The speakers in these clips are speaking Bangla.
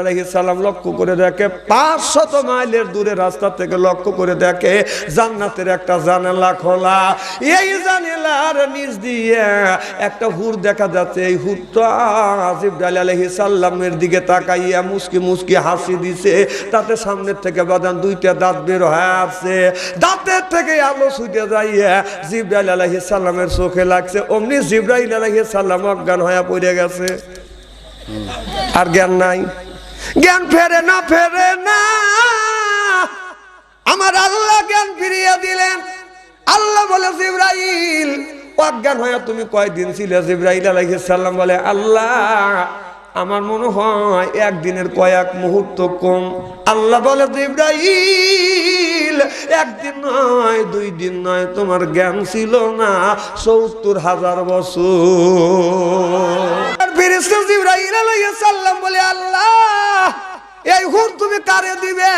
আলাইহিস লক্ষ্য করে দেখে মাইলের দূরে রাস্তা থেকে লক্ষ্য করে দেখে একটা জানালা খোলা। এই নিচ দিয়ে একটা হুর দেখা যাচ্ছে। দিকে তাকাইয়া মুস্কি মুস্কি হাসি দিছে। তাতে সামনের থেকে বাদান দুইটা দাঁত বের হয়ে আসছে। দাঁতের থেকে আলো ছুটে যাইয়া জিবরাইল আলাইহিস সালামের চোখে লাগছে। অমনি জিবরাইল আলাইহিস সালাম অজ্ঞান হয়ে পড়ে গেছে। আর জ্ঞান নাই। জ্ঞান ফেরে না ফেরে না। আমার আল্লাহ জ্ঞান ফিরিয়ে দিলেন। আল্লাহ বলে, জিব্রাইল, অজ্ঞান হয়ে তুমি কয়দিন ছিলে? জিব্রাইল আলাইহিস সালাম বলে, আল্লাহ আমার মনে হয় একদিনের কয়েক মুহূর্ত কম। আল্লাহ বলে, জিব্রাইল, একদিন নয়, দুই দিন নয়, তোমার জ্ঞান ছিল না, সত্তর হাজার বছর। ইব্রাহিম বলে, আল্লাহ এই হুর তুমি কারে দিবে?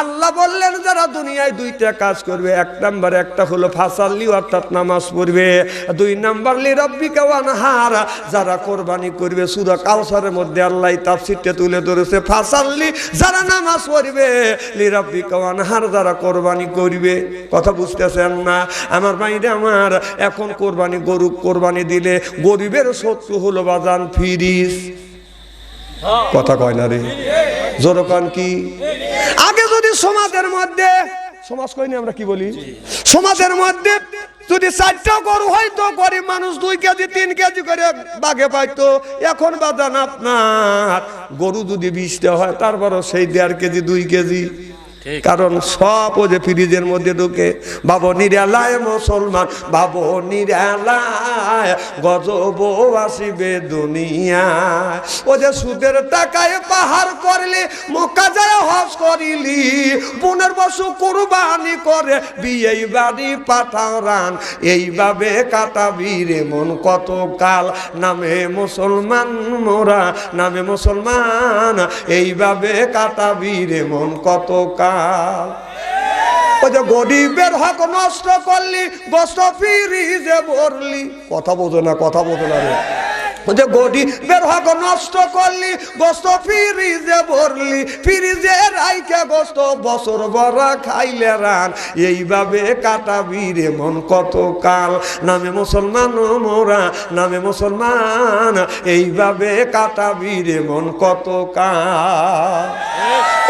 আল্লাহ বললেন, যারা দুনিয়ায় দুইটা কাজ করবে, এক নাম্বার একটা হলো ফাসাল্লি, অর্থাৎ নামাজ পড়বে। দুই নাম্বার, লি ওয়ানহার, যারা কোরবানি করবে, সূরা কাউসারের মধ্যে আল্লাহ তাফসীরটা তুলে ধরেছে, ফাসাল্লি, যারা নামাজ পড়বে, লি ওয়ানহার, যারা কোরবানি করবে। কথা বুঝতেছেন না? আমার বাইরে আমার, এখন কোরবানি গরু, কোরবানি দিলে গরিবের শত্রু হলো বাজান ফিরিস। কথা কয় না রে। জোরকান কি? আগে যদি সমাজের মধ্যে, সমাজ কইনি আমরা কি বলি? সমাজের মধ্যে যদি চারটা গরু হয়তো গরিব মানুষ দুই কেজি, তিন কেজি করে বাঘে পাইতো, এখন বাজান আপনার। গরু যদি বিশটা হয়, তারপরও সেই দেড় কেজি, দুই কেজি। কারণ সব ও যে ফ্রিজের মধ্যে ঢুকে, বাবু নিরালায় মুসলমান, বাবু নিরালায় গজব আসিবে দুনিয়া ও যে সুদের টাকায় পাহাড় করলে মক্কা যায় হজ করিলি পুনের বসু কুরবানি করে বিয়ে বাড়ি পাঠাও রান। এইভাবে কাটাবি রে মন কত কাল, নামে মুসলমান মোরা নামে মুসলমান, এইভাবে কাটাবি রে মন কত কাল। গরিবের ভরলি। কথা বোঝো না কথা বোঝো না রে। যে গরিবের হক নষ্ট করলি, গোস্ত ফিরিজে ভরলি, ফিরিজে রাইকে গোস্ত, বছর বড়া খাইলে রান। এইভাবে কাটাবি রে মন কত কাল। নামে মুসলমান মোরা, নামে মুসলমান, এইভাবে কাটাবি রে মন কত কাল।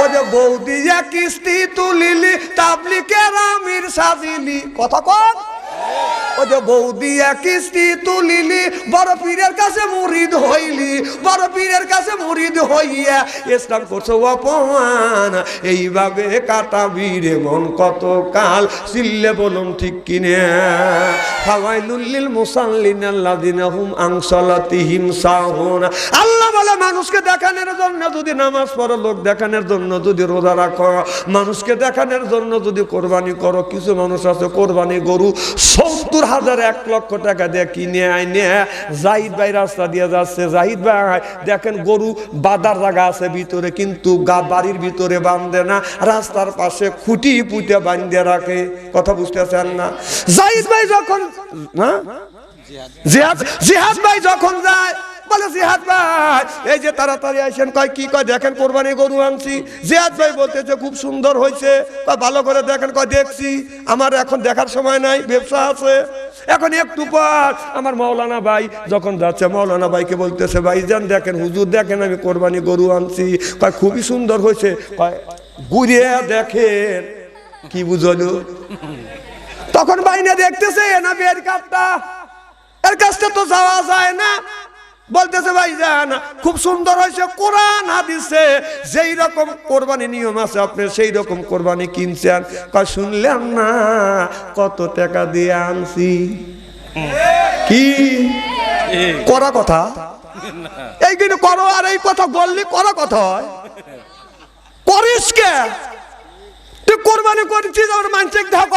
ও যে বৌদিয়া কিস্তি তুলিলি, তাবলিকের আমির সাজিলি। কথা কন। যে বৌদিয়া কিস্তি তুলিলি, বড় পীরের কাছে মুরিদ হইলি, বড় পীরের কাছে মুরিদ হইয়া ইসলাম করছ অপমান। এইভাবে কাটাবি রে মন কত কাল, চিল্লে বলুন ঠিক কিনে। হাওয়াই লুল্লিল মুসাল্লিন হুম সাহুন। আল্লাহ বলে, মানুষকে দেখানোর জন্য যদি নামাজ পড়ো, লোক দেখানোর জন্য যদি রোজা রাখো, মানুষকে দেখানোর জন্য যদি কোরবানি করো, কিছু মানুষ আছে কোরবানি গরু সত্তর হাজার এক লক্ষ টাকা দিয়ে কিনে আইনে জাহিদ ভাই রাস্তা দিয়ে যাচ্ছে, জাহিদ ভাই, দেখেন গরু বাদার জায়গা আছে ভিতরে, কিন্তু গা বাড়ির ভিতরে বাঁধে না, রাস্তার পাশে খুঁটি পুঁতে বাঁধে রাখে, কথা বুঝতেছেন না? জাহিদ ভাই যখন হ্যাঁ? জিহাদ জিহাদ ভাই যখন যায় বলে, জিহাদ ভাই, এই যে তাড়াতাড়ি আসেন কয়, কি কয়, দেখেন কোরবানি গরু আনছি। জিহাদ ভাই বলতেছে, খুব সুন্দর হয়েছে ভালো করে দেখেন। কয়, দেখছি। আমার এখন দেখার সময় নাই, ব্যবসা আছে। এখন একটু পর আমার ভাই যখন যাচ্ছে ভাইকে বলতেছে, ভাই যান, দেখেন, হুজুর দেখেন, আমি কোরবানি গরু আনছি। কয়, খুবই সুন্দর হয়েছে কয়, ঘুরিয়ে দেখেন। কি বুঝলো? তখন বাইনে দেখতেছে না বের কাপটা এর কাছটা তো যাওয়া যায় বলতেছে, ভাই যান খুব সুন্দর হয়েছে, কোরআন, হাদিসে, যেই রকম কোরবানি নিয়ম আছে, আপনি সেই রকম কোরবানি কিনছেন। কয়, শুনলাম না, কত টাকা দিয়ে আনছি। কি? করা কথা? এই কিন্তু করো, আর এই কথা বললি করা কথা করিস কে? তুই কোরবানি করেছিস, আমার মানসিক ধাপ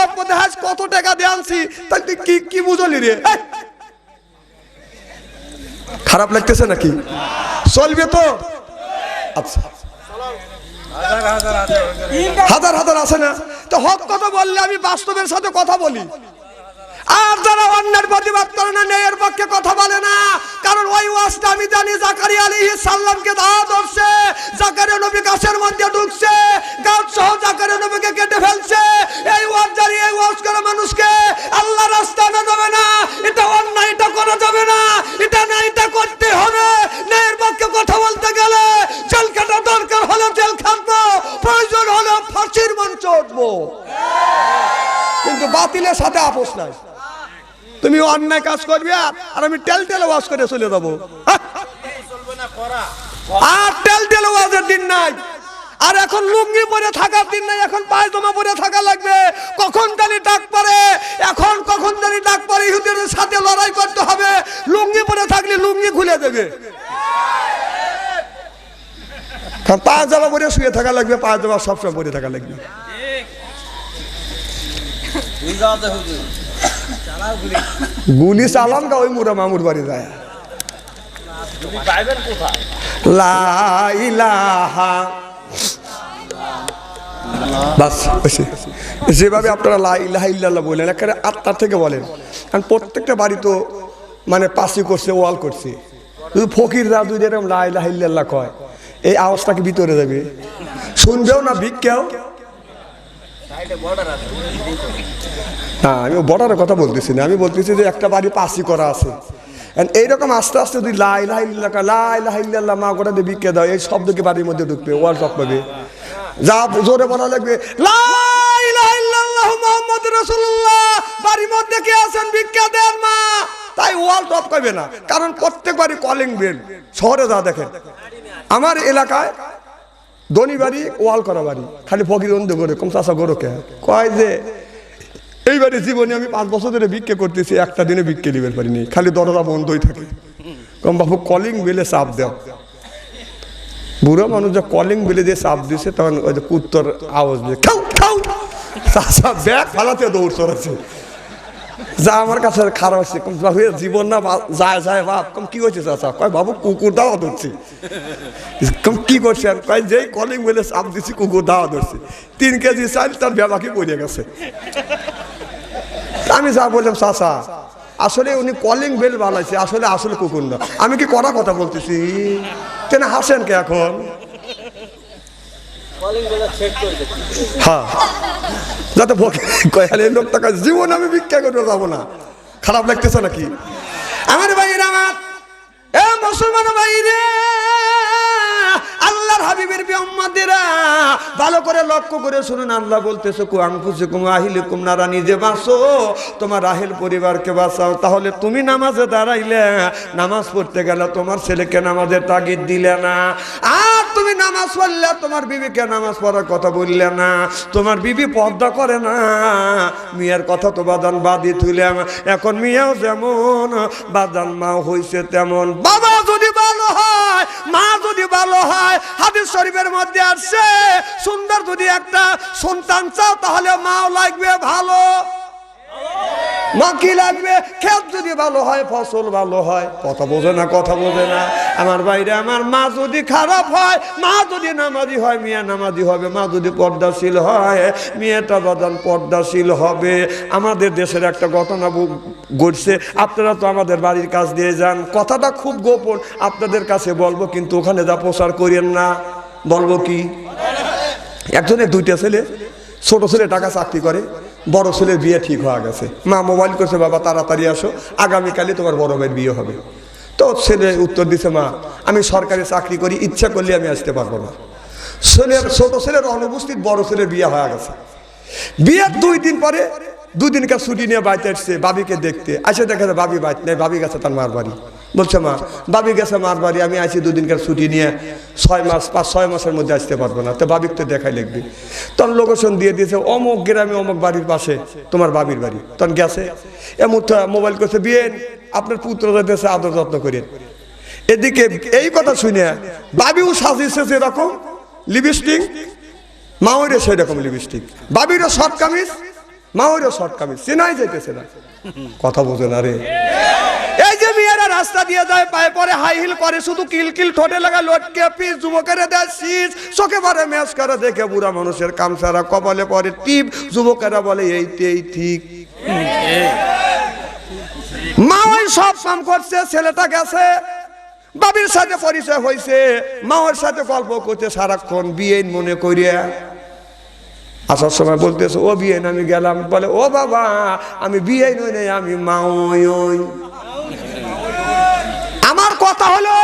কত টাকা দিয়ে আনছি? তাই তুই কি কি বুঝলি রে! খারাপ লাগতেছে নাকি? চলবে তো? আচ্ছা। হাজার হাজার আছে না? তো হক কথা বললে আমি বাস্তবের সাথে কথা বলি। আর যারা অন্যের প্রতিবাদ করে না, ন্যায়ের পক্ষে কথা বলে না, কারণ ওই ওয়াজটা আমি জানি জাকারি আলী সাল্লামকে দাওয়া ধরছে জাকারি নবী গাছের মধ্যে ঢুকছে গাছ সহ জাকারি নবীকে কেটে ফেলছে। এই ওয়াজ জারি, এই ওয়াজ করে মানুষকে আল্লাহ রাস্তা আনা যাবে না, এটা অন্যায়, এটা করা যাবে না, এটা না, এটা করতে হবে। ন্যায়ের পক্ষে কথা বলতে গেলে জেল কাটা দরকার হলে জেল খাটবো, প্রয়োজন হলে ফাঁসির মঞ্চ উঠবো। কিন্তু বাতিলের সাথে আপোষ নাই। তুমি অন্যায় কাজ করবে আর আমি টেল টেলে ওয়াজ করে চলে যাব। আর টেল টেলে ওয়াজের দিন নাই। আর এখন লুঙ্গি পরে থাকার দিন নাই, এখন পায়জামা পরে থাকা লাগবে। কখন জানি ডাক পরে এখন কখন জানি ডাক পরে ইহুদের সাথে লড়াই করতে হবে। লুঙ্গি পরে থাকলে লুঙ্গি খুলে দেবে। পায়জামা পরে শুয়ে থাকা লাগবে, পায়জামা সবসময় পরে থাকা লাগবে। গুলি চালান গা, ওই মুরা মামুর বাড়ি যায়। যেভাবে আপনারা লা ইলাহা ইল্লাল্লাহ বলেন, একেবারে আত্মার থেকে বলেন। কারণ প্রত্যেকটা বাড়ি তো মানে পাশি করছে, ওয়াল করছে। শুধু ফকিররা যদি এরকম লা ইলাহা ইল্লাল্লাহ কয়, এই আওয়াজটা কি ভিতরে যাবে? শুনবেও না, ভিক্ষাও? না আমি বর্ডারের কথা বলতেছি না। আমি বলতেছি যে একটা বাড়ি পাসি করা আছে। এইরকম আস্তে আস্তে যদি লাই লাই লাই লাই মা গোটা দিয়ে বিকে দাও, এই শব্দকে বাড়ির মধ্যে ঢুকবে ওয়াল টক পাবে যা জোরে বলা লাগবে লাই মোহাম্মদ রসুল্লাহ বাড়ির মধ্যে কে আছেন ভিক্ষা দেন মা। তাই ওয়াল টপ করবে না। কারণ প্রত্যেক বাড়ি কলিং বেল শহরে যা দেখেন। আমার এলাকায় ধনী বাড়ি, ওয়াল করা বাড়ি। খালি ফকির অন্ধ করে, কম চাষা গরুকে কয় যে এইবারে জীবনে আমি পাঁচ বছর ধরে ভিক্ষে করতেছি, একটা দিনে ভিক্ষে দিবেন পারিনি, খালি দরজা বন্ধই থাকে। কম বাবু কলিং বেলে চাপ দেও। বুড়ো মানুষ যে কলিং বেলে দিয়ে চাপ দিছে, তখন ওই যে কুত্তর আওয়াজ দিয়ে খাও খাও। চাষা ব্যাগ ফালাতে দৌড় চড়াচ্ছে। যা আমার কাছে খারাপ কম বাবু জীবন না যায় যায়, বাপ, কম কি হয়েছে চাষা কয় বাবু কুকুর দাওয়া ধরছি। কম কি করছে আর? কয় যেই কলিং বেলে চাপ দিছি, কুকুর দাওয়া ধরছি। তিন কেজি চাল তার ব্যাপাকে পড়ে গেছে। আমি যা বললাম চাচা আসলে উনি কলিং বেল বানাইছে আসলে আসলে কুকুর না। আমি কি করা কথা বলতেছি? কেন হাসেন কে এখন? হ্যাঁ। যাতে কয়ালে লোকটা কয়, জীবন আমি ভিক্ষা করে যাব না। খারাপ লাগতেছে নাকি? আমার ভাইয়ের আমার এ মুসলমান ভাইরে হাবিবের বেম্মাদেরা ভালো করে লক্ষ্য করে শুনুন, আল্লাহ বলতেছে, কু আংফুসে কুম আহিলে কুম নারা, নিজে বাঁচো। তোমার রাহেল পরিবারকে বাঁচাও। তাহলে তুমি নামাজে দাঁড়াইলে, নামাজ পড়তে গেলে তোমার ছেলেকে নামাজের তাগিদ দিলে না। আর তুমি নামাজ পড়লে তোমার বিবিকে নামাজ পড়ার কথা বললে না, তোমার বিবি পর্দা করে না। মিয়ার কথা তো বাদান বাদি তুইলাম এখন মিয়াও যেমন, বাদান মা হইছে তেমন। বাবা যদি ভালো হয়, মা যদি ভালো হয়, হাদিস শরীফের মধ্যে আসছে, সুন্দর যদি একটা সন্তান চাও, তাহলে মাও লাগবে মা কি লাগবে? খেত যদি ভালো হয়, ফসল ভালো হয়। কথা বোঝে না, কথা বোঝে না। আমার বাইরে আমার মা যদি খারাপ হয়, মা যদি নামাজি হয়, মিয়া নামাজি হবে। মা যদি পর্দাশীল হয়, মেয়েটা বাদান পর্দাশীল হবে। আমাদের দেশের একটা ঘটনা ঘটছে। আপনারা তো আমাদের বাড়ির কাছ দিয়ে যান। কথাটা খুব গোপন। আপনাদের কাছে বলব, কিন্তু ওখানে যা প্রচার করেন না, বলব কি? একজনের দুইটা ছেলে, ছোট ছেলে টাকা চাকরি করে। বড় ছেলের বিয়ে ঠিক হয়ে গেছে। মা মোবাইল করছে, বাবা, তাড়াতাড়ি আসো। আগামীকালই তোমার বড় ভাইয়ের বিয়ে হবে। তো ছেলে উত্তর দিছে, মা, আমি সরকারি চাকরি করি, ইচ্ছা করলে আমি আসতে পারব না। ছেলের ছোট ছেলের অনুপস্থিত বড় ছেলের বিয়ে হয়ে গেছে। বিয়ের দুই দিন পরে দুদিনকার ছুটি নিয়ে বাড়িতে আসছে বাবিকে দেখতে। আসে দেখা যায় বাবি বাড়িতে নেই, বাবি গেছে তার মার বাড়ি। বলছে মা, বাবি গেছে মার বাড়ি, আমি আছি দুদিনকার ছুটি নিয়ে, ছয় মাস, পাঁচ, ছয় মাসের মধ্যে আসতে পারব না। তো বাবিক তো দেখাই লিখবি। তখন লোকেশন দিয়ে দিয়েছে, অমুক গ্রামে, অমুক বাড়ির পাশে তোমার বাবির বাড়ি। তখন গেছে এমন মোবাইল করছে বিয়ে আপনার পুত্র যাইতেছে আদর যত্ন করেন। এদিকে এই কথা শুনে বাবিও সাজিয়েছে যেরকম লিপস্টিক মাওয়েরও সেই রকম লিপস্টিক বাবিরও শর্ট কামিজ, মাওয়েরও শর্ট কামিজ, চেনাই যাইতেছে না। কথা বোঝে না রে। রাস্তা দিয়ে যায়, পায়ে পরে হাই হিল করে, শুধু কিল কিল ঠোঁটে লাগা লটকে পিস, যুবকেরা দেয় শীষ। চোখে পরে ম্যাচ করে, দেখে বুড়া মানুষের কামসারা কপালে পরে টিপ। যুবকেরা বলে এইটাই ঠিক। মা ওই সব কাম করছে, ছেলেটা গেছে। বাবির সাথে পরিচয় হয়েছে। মা ওর সাথে গল্প করছে সারাক্ষণ, বিয়ে মনে করিয়া। আসার সময় বলতেছে, ও বিয়ে আমি গেলাম। বলে, ও বাবা, আমি বিয়ে নই আমি মা ওই ওই আমার কথা হলো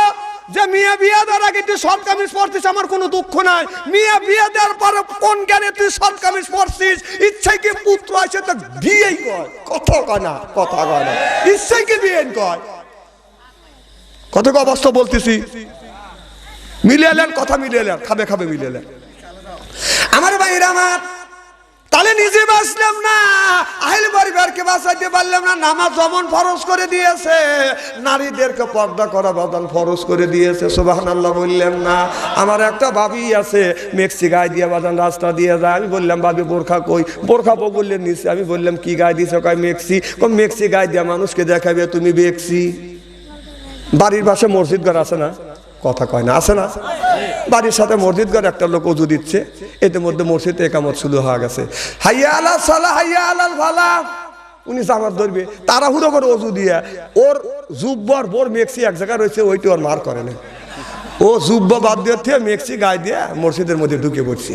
যে মিয়া বিয়ে দেওয়ার আগে তুই শর্ট কামিজ পরছিস, আমার কোনো দুঃখ নাই। মিয়া বিয়ে দেওয়ার পরে কোন জ্ঞানে তুই শর্ট কামিজ পরছিস? ইচ্ছাই কি পুত্র আছে তো বিয়েই কয়। কথা কয় কথা কয় না। কি বিয়ে কয়? কত অবস্থা বলতেছি। মিলে এলেন কথা মিলে এলেন খাবে খাবে মিলে এলেন আমার ভাইরা আমার তাহলে নিজে বাঁচলাম না। আহিল পরিবারকে বাঁচাইতে পারলাম না। নামাজ যেমন ফরজ করে দিয়েছে। নারীদেরকে পর্দা করা বাদান ফরজ করে দিয়েছে। সুবাহ আল্লাহ বললেন না। আমার একটা ভাবি আছে, মেক্সি গায়ে দিয়ে বাজান, রাস্তা দিয়ে যায়। আমি বললাম, ভাবি, বোরখা কই? বোরখা বললেন নিচে। আমি বললাম, কি গায়ে দিয়েছে কয়, মেক্সি। কই মেক্সি গায়ে দিয়ে মানুষকে দেখাবে তুমি বেক্সি বাড়ির পাশে মসজিদ ঘর আছে না? কথা কয় না, আছে না? বাড়ির সাথে মসজিদ ঘর একটা লোক অজু দিচ্ছে এতে মধ্যে মসজিদে একামত শুরু হয়ে গেছে। হাইয়া আলা সালা, হাইয়া আলাল ভালা উনি জামাত ধরবে তারা তাড়াহুড়ো করে অজু দিয়ে, ওর জুব্বর বোর মেক্সি এক জায়গায় রয়েছে, ওইটি ওর মার করে না। ও জুব্ব বাদ দিয়ে থেকে মেক্সি গায়ে দিয়ে মসজিদের মধ্যে ঢুকে পড়ছে।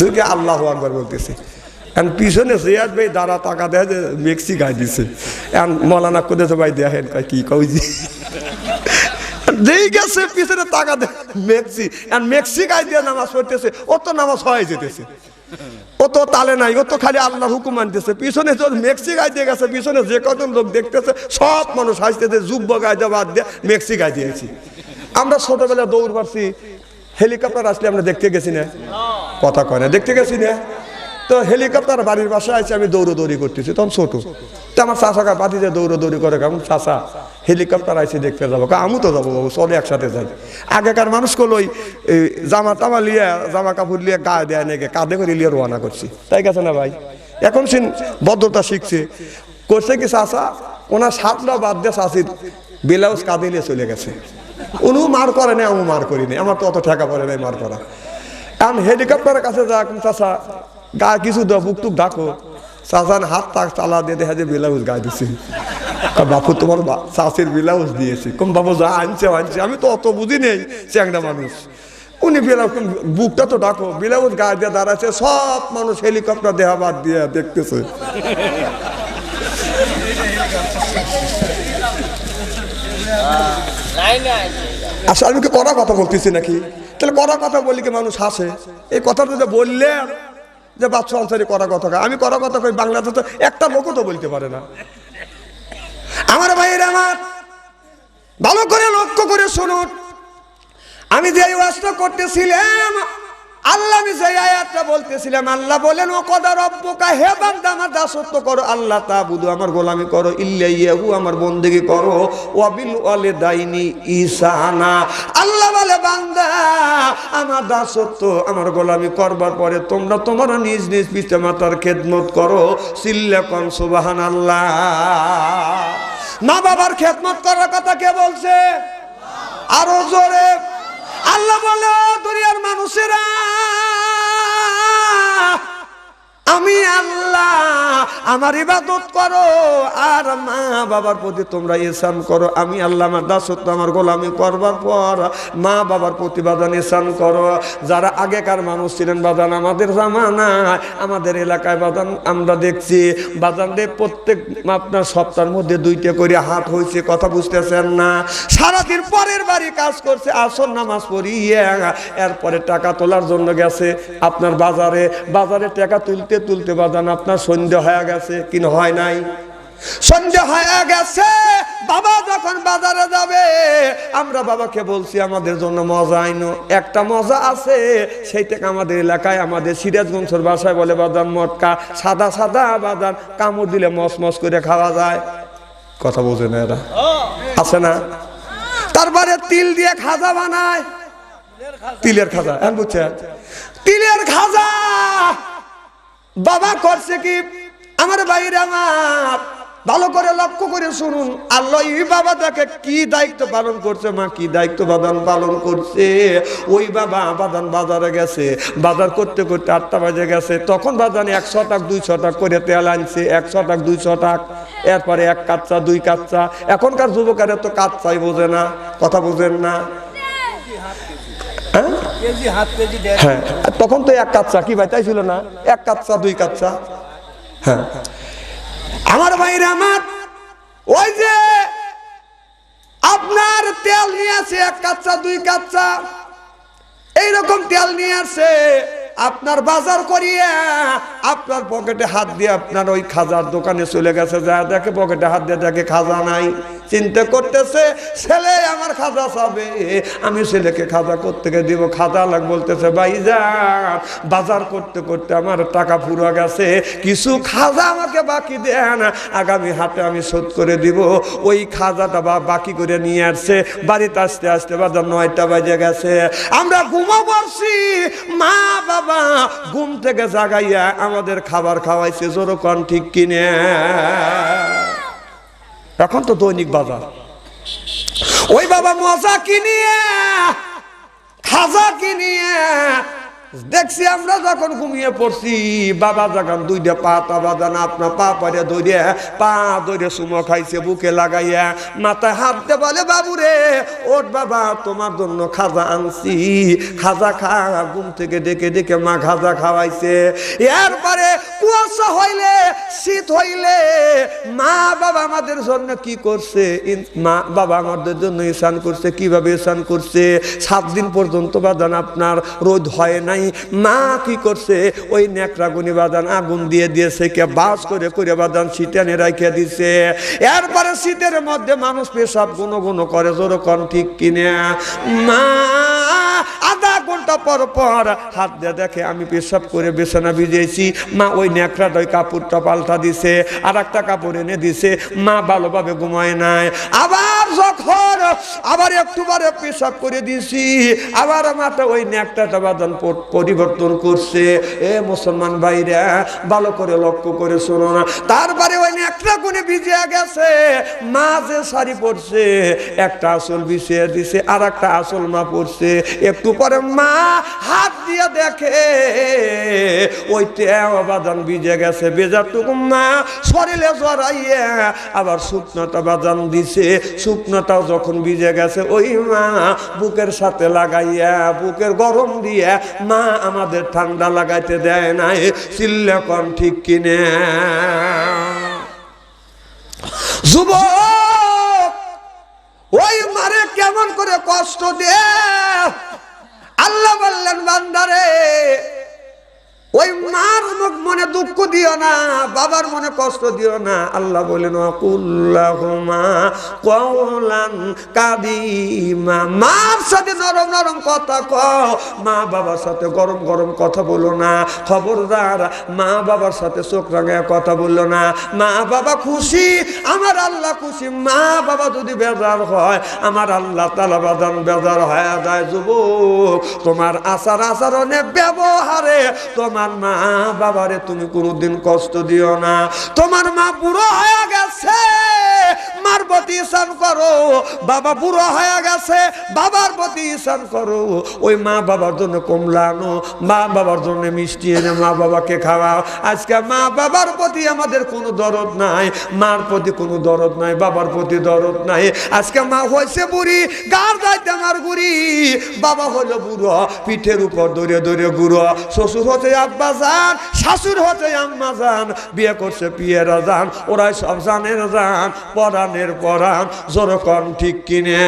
ঢুকে আল্লাহ আকবার বলতেছে। এখন পিছনে সিয়াদ ভাই দাঁড়া টাকা দেয় যে মেক্সি গায়ে দিছে। এখন মলানা কোথায় ভাই দেখেন কয় কি কইছি যেই গেছে, পিছনে দেয় মেক্সি আর মেক্সি গায়ে দিয়ে নামাজ পড়তেছে, ও তো নামাজ হয়ে যেতেছে। ও তো তালে নাই, ও তো খালি আল্লাহর হুকুম আনতেছে পিছনে মেক্সি গায়ে দিয়ে গেছে, পিছনে যে কজন লোক দেখতেছে, সব মানুষ হাসতেছে যুব্য গায়ে দিয়ে বাদ দিয়ে মেক্সি গায়ে দিয়েছি। আমরা ছোটবেলায় দৌড় পারছি হেলিকপ্টার আসলে আমরা দেখতে গেছি না। কথা কয় না, দেখতে গেছি না। তো হেলিকপ্টার বাড়ির বাসায় আছে, আমি দৌড়দৌড়ি করতেছি, তখন ছোট। তো আমার চাষাকা বাদিতে দৌড়দৌড়ি করে, কেমন চাষা হেলিকপ্টার আইসে দেখতে যাব। আমি তো যাব বাবু, চলে একসাথে যাই। আগেকার মানুষ ওই জামা টামা লিয়ে জামা কাপড় লিয়ে গায়ে দেয় নাকি কাঁধে করে লিয়ে রওনা করছি। তাই গেছে না ভাই? এখন সিন ভদ্রতা শিখছে। করছে কি চাষা ওনার সাতটা বাদ দিয়ে চাষির ব্লাউজ কাঁধে নিয়ে চলে গেছে। উনিও মার করে না আমি মার করিনি আমার তো অত ঠেকা পড়ে নাই মার করা। এখন হেলিকপ্টারের কাছে যা চাষা গা কিছু দাও বুক টুক ডাকো। চাষান হাত তাক চালা দিয়ে দেখা যে ব্লাউজ গায়ে দিছি। বাপু, তোমার চাষের ব্লাউজ দিয়েছি। কম বাবু যা আনছে আনছে, আমি তো অত বুঝি নেই চ্যাংরা মানুষ। উনি ব্লাউজ বুকটা তো ডাকো, ব্লাউজ গায়ে দিয়ে দাঁড়াচ্ছে, সব মানুষ হেলিকপ্টার দেহা বাদ দিয়ে দেখতেছে। আসলে আমি কি কড়া কথা বলতেছি নাকি? তাহলে কড়া কথা বলি কি মানুষ হাসে? এই কথাটা যে বললে যে বাচ্চা অঞ্চলে কড়া কথা। আমি কড়া কথা কই বাংলাতে তো একটা লোকও তো বলতে পারে না। আমার ভাইয়ের আমার। ভালো করে লক্ষ্য করে শুনুন। আমি যে ওয়াজটা করতেছিলাম, আল্লাহ আমি যে আয়াতটা বলতেছিলাম, আল্লাহ বলেন ও কদা রব্বকা, হে বান্দা, আমার দাসত্ব করো, আল্লাহ তা বুধু, আমার গোলামি করো, ইল্লাইয়াহু, আমার বন্দেগি করো, ওয়াবিল ওয়ালে দাইনি ইসানা। আল্লাহ বলে, বান্দা, আমার দাসত্ব, আমার গোলামি করবার পরে তোমরা তোমার নিজ নিজ পিতা মাতার খেদমত করো সিল্লা কন সুবাহান আল্লাহ মা বাবার খেদমত করার কথা কে বলছে? আরও জোরে। আল্লাহ বলে দুনিয়ার মানুষেরা আমি আল্লাহ, আমার ইবাদত করো। আর মা বাবার প্রতি তোমরা ইসান করো। আমি আল্লাহ, আমার দাসত্ব, আমার গোলামি করবার পর মা বাবার প্রতি বাদান ইসান করো। যারা আগেকার মানুষ ছিলেন বাদান আমাদের জামানায়, আমাদের এলাকায় বাদান আমরা দেখছি। বাদান দিয়ে প্রত্যেক আপনার সপ্তাহের মধ্যে দুইটা করে হাট হয়েছে, কথা বুঝতেছেন না। সারাদিন পরের বাড়ি কাজ করছে, আসর নামাজ পড়িয়ে, এরপরে টাকা তোলার জন্য গেছে আপনার বাজারে। বাজারে টাকা তুলতে তুলতে বাদান আপনার সন্ধ্যে হয়ে গেছে কিনা হয় নাই? সন্ধে হয়ে গেছে। বাবা যখন বাজারে যাবে, আমরা বাবাকে বলছি, আমাদের জন্য মজা আইনো। একটা মজা আছে, সেই থেকে আমাদের এলাকায়, আমাদের সিরাজগঞ্জের বাসায় বলে, বাদাম মটকা। সাদা সাদা বাদাম, কামড় দিলে মস মস করে খাওয়া যায়। কথা বোঝে না এরা। আছে না? তারপরে তিল দিয়ে খাজা বানায়। তিলের খাজা হ্যাঁ বুঝছেন? তিলের খাজা! বাবা করছে কি? আমার বাইরে আমার, ভালো করে লক্ষ্য করে শুনুন, আল্লাহ বাবা তাকে কি দায়িত্ব পালন করছে? মা, কি দায়িত্ব বাদান পালন করছে? ওই বাবা বাদান বাজারে গেছে, বাজার করতে করতে আটটা বাজে গেছে, তখন বাজানে একশো টাক দুই টাক করে তেল আনছে, এক শতাক দুই শতাক এরপরে এক কাচ্চা, দুই কাচ্চা। এখনকার যুবকেরা তো কাচ্চাই বোঝে না, কথা বোঝেন না। হ্যাঁ? হ্যাঁ। তখন তো এক কাচ্চা, কি ভাই? তাই ছিল না? এক কাচ্চা, দুই কাচ্চা। হ্যাঁ। আমার ভাইরা আমার, ওই যে আপনার তেল নিয়ে আসে, এক কাচ্চা, দুই কাচ্চা। এইরকম তেল নিয়ে আসে, আপনার বাজার করিয়ে, আপনার পকেটে হাত দিয়ে আপনার ওই খাজার দোকানে চলে গেছে। যা দেখে পকেটে হাত দিয়ে দেখে খাজা নাই। চিন্তা করতেছে, ছেলে, আমার খাজা চাবে। আমি ছেলেকে খাজা করতে দিব? খাজা লাগ বলতেছে ভাই বাজার করতে করতে আমার টাকা পুরো গেছে, কিছু খাজা আমাকে বাকি দেন, আগামী হাতে আমি শোধ করে দিব। ওই খাজাটা বা বাকি করে নিয়ে আসছে, বাড়িতে আসতে আসতে বাজার নয়টা বাজে গেছে। আমরা ঘুমো পড়ছি মা, বাবা, ঘুম থেকে জাগাইয়া আমাদের খাবার খাওয়াইছে, জোরকন ঠিক কিনে। এখন তো দৈনিক বাজার। ওই বাবা মজা কিনিয়ে খাজা কিনিয়ে দেখছি আমরা যখন ঘুমিয়ে পড়ছি, বাবা যখন দুইটা পা তা বাজান আপনার পা পারে ধরে পা ধরে সুমো খাইছে, বুকে লাগাইয়া মাথায় হাত দিয়ে বলে বাবু রে ওট বাবা, তোমার জন্য খাজা আনছি। খাজা খা, ঘুম থেকে ডেকে ডেকে মা খাজা খাওয়াইছে। এরপরে কুয়াশা হইলে, শীত হইলে, মা বাবা আমাদের জন্য কি করছে? মা বাবা আমাদের জন্য স্নান করছে। কীভাবে স্নান করছে? সাত দিন পর্যন্ত বাদান আপনার রোদ হয় নাই মা কি করছে? ওই ন্যাকড়াগুনি বাদান আগুন দিয়ে দিয়েছে, কে বাস করে করে বাদান শীতানে রাখিয়ে দিছে। এরপরে শীতের মধ্যে মানুষ পেশাব গুনো গুনো করে যেরকম ঠিক কিনে? মা, আধা ঘণ্টা পর পর হাত দিয়ে দেখে আমি পেশাব করে বেছানা ভিজেছি মা ওই ন্যাকড়াটা ওই কাপড়টা পাল্টা দিছে আর একটা কাপড় এনে দিছে। মা ভালোভাবে ঘুমায় নাই। আবার যখন আবার একটু বারে পেশাব করে দিছি আবার মাথা ওই ন্যাকড়াটা বাদন পরিবর্তন করছে। এ মুসলমান ভাইরা, ভালো করে লক্ষ্য করে শোনো না। তারপরে ওই ন্যাকড়া কোনে ভিজে গেছে মা যে শাড়ি পরছে, একটা আসল বিছিয়ে দিছে আর একটা আসল মা পরছে। একটু পরে মা হাত দিয়ে দেখে, ওই তেও বাদান ভিজে গেছে। বেজারটুকু মা শরীরে জড়াইয়া আবার শুকনাটা বাদান দিছে। শুকনাটাও যখন ভিজে গেছে, ওই মা বুকের সাথে লাগাইয়া, বুকের গরম দিয়ে, মা আমাদের ঠান্ডা লাগাইতে দেয় নাই, চিল্লে ঠিক কিনে? যুবক, ওই মারে কেমন করে কষ্ট দে আল্লাহ বললেন, বান্দারে ওই মার মুখ মনে দুঃখ দিও না, বাবার মনে কষ্ট দিও না। আল্লাহ বলেন মার সাথে নরম নরম কথা কও, মা বাবার সাথে গরম গরম কথা বলো না। খবরদার, মা বাবার সাথে চোখ কথা বলল না। মা বাবা খুশি, আমার আল্লাহ খুশি। মা বাবা যদি বেজার হয়, আমার আল্লাহ তালা বাদান বেজার হয়ে যায়। যুবক, তোমার আচার আচরণে ব্যবহারে তোমার মা বাবারে তুমি কোনোদিন কষ্ট দিও না। তোমার মা বুড়ো হয়ে গেছে। মার প্রতি ঈশান করো, বাবা বুড়ো হয়ে গেছে, বাবার প্রতি ঈশান করো। ওই মা বাবার জন্য কমলা আনো, মা বাবার জন্য মিষ্টি এনে মা বাবাকে খাওয়াও। আজকে মা বাবার প্রতি আমাদের কোনো দরদ নাই, মার প্রতি কোনো দরদ নাই, বাবার প্রতি দরদ নাই। আজকে মা হয়েছে বুড়ি, গার যাইতে আমার গুড়ি বাবা হলো বুড়ো, পিঠের উপর দৌড়ে দৌড়ে বুড়ো শ্বশুর হতে আব্বা যান শাশুর হতে আম্মা যান বিয়ে করছে পিয়েরা যান ওরাই সব জানে জানের যান পরাণের পরাণ জোরকন ঠিক কিনে?